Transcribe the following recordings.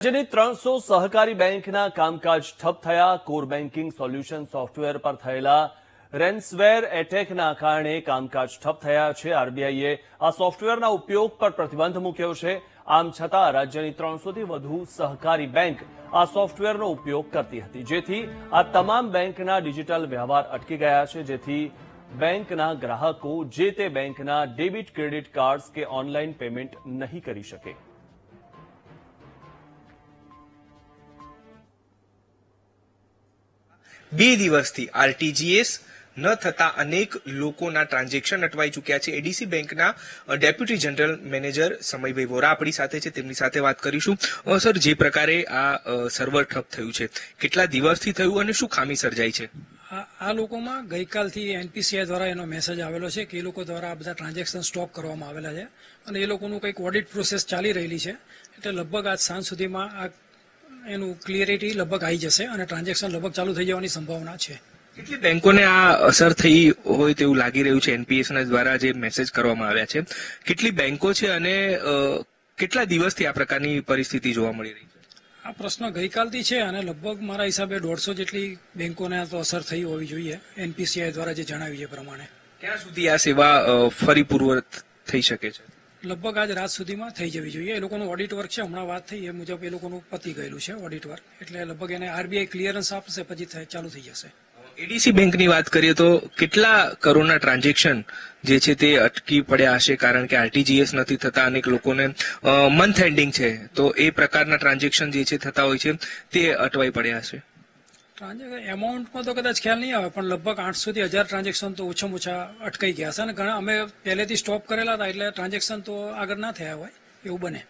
રાજ્યની ત્રણસો સહકારી બેંકના કામકાજ ઠપ થયા. કોર બેન્કિંગ સોલ્યુશન સોફ્ટવેર પર થયેલા રેન્સવેર એટેકના કારણે કામકાજ ઠપ થયા છે. આરબીઆઈએ આ સોફ્ટવેરના ઉપયોગ પર પ્રતિબંધ મૂક્યો છે. આમ છતાં રાજ્યની ત્રણસોથી વધુ સહકારી બેંક આ સોફ્ટવેરનો ઉપયોગ કરતી હતી. જેથી આ તમામ બેંકના ડિજિટલ વ્યવહાર અટકી ગયા છે. જેથી બેંકના ગ્રાહકો જે તે બેંકના ડેબિટ ક્રેડિટ કાર્ડ્સ કે ઓનલાઈન પેમેન્ટ નહીં કરી શકે. બે દિવસથી આરટીજીએસ ન થતા અનેક લોકોના ટ્રાન્ઝેક્શન અટવાઈ ચૂક્યા છે. એડીસી બેંકના ડેપ્યુટી જનરલ મેનેજર સમયભાઈ વોરા આપણી સાથે છે. તેમની સાથે વાત કરીશું. સર, જે પ્રકારે આ સર્વર ઠપ થયું છે, કેટલા દિવસથી થયું અને શું ખામી સર્જાઈ છે? આ લોકોમાં ગઈકાલથી એનપીસીઆઈ દ્વારા એનો મેસેજ આવેલો છે કે એ લોકો દ્વારા આ બધા ટ્રાન્ઝેક્શન સ્ટોપ કરવામાં આવેલા છે. અને એ લોકોનું કંઈક ઓડિટ પ્રોસેસ ચાલી રહેલી છે. એટલે લગભગ આજ સાંજ સુધીમાં આ એનું ક્લિયરિટી લગભગ આવી જશે અને ટ્રાન્ઝેક્શન લગભગ ચાલુ થઈ જવાની સંભાવના છે. કેટલી બેંકોને આ અસર થઈ હોય તેવું લાગી રહ્યું છે? એનપીએસ દ્વારા જે મેસેજ કરવામાં આવ્યા છે. કેટલી બેંકો છે અને કેટલા દિવસથી આ પ્રકારની પરિસ્થિતિ જોવા મળી રહી છે? આ પ્રશ્ન ગઈકાલથી છે અને લગભગ મારા હિસાબે દોઢસો જેટલી બેંકોને આ તો અસર થઈ હોવી જોઈએ એનપીસીઆઈ દ્વારા જે જણાવ્યું છે પ્રમાણે. ક્યાં સુધી આ સેવા ફરી પૂર્વવત થઈ શકે છે? લગભગ આજ રાત સુધીમાં થઈ જવી જોઈએ. એ લોકોનું ઓડિટ વર્ક છે. હમણાં વાત થઈ એ મુજબ એ લોકોનું પતી ગયેલું છે ઓડિટ વર્ક એટલે લગભગ એને આરબીઆઈ ક્લિયરન્સ આપશે, પછી ચાલુ થઈ જશે. એડીસી બેંકની વાત કરીએ તો કેટલા કરોડના ટ્રાન્ઝેક્શન જે છે તે અટકી પડ્યા હશે? કારણ કે આરટીજીએસ નથી થતા, અનેક લોકોને મંથ એન્ડિંગ છે. તો એ પ્રકારના ટ્રાન્ઝેક્શન જે છે થતા હોય છે, તે અટવાઈ પડ્યા હશે. ટ્રાન્ઝેક્શન એમાઉન્ટમાં તો કદાચ ખ્યાલ નહીં આવે, પણ લગભગ આઠસો થી હજાર ટ્રાન્ઝેક્શન તો ઓછામાં ઓછા અટકાઈ ગયા છે અને ઘણા અમે પહેલેથી સ્ટોપ કરેલા હતા એટલે ટ્રાન્ઝેક્શન તો આગળ ના થયા હોય, એવું બને.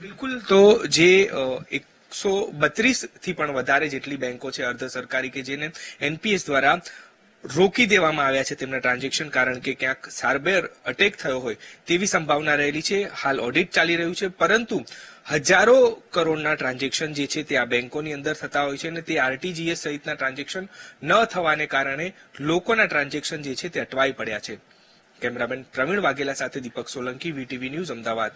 બિલકુલ તો જે એકસો બત્રીસથી પણ વધારે જેટલી બેંકો છે અર્ધ સરકારી કે જેને એનપીએસ દ્વારા રોકી દેવામાં આવ્યા છે તેમના ટ્રાન્ઝેક્શન કારણ કે ક્યાંક સારબેર અટેક થયો હોય તેવી સંભાવના રહેલી છે. હાલ ઓડિટ ચાલી રહ્યું છે, પરંતુ હજારો કરોડના ટ્રાન્ઝેક્શન જે છે તે આ બેંકોની અંદર થતા હોય છે અને તે આરટીજીએસ સહિતના ટ્રાન્ઝેક્શન ન થવાને કારણે લોકોના ટ્રાન્ઝેક્શન જે છે તે અટવાઈ પડ્યા છે. કેમેરામેન પ્રવીણ વાઘેલા સાથે દીપક સોલંકી, વીટીવી ન્યૂઝ, અમદાવાદ.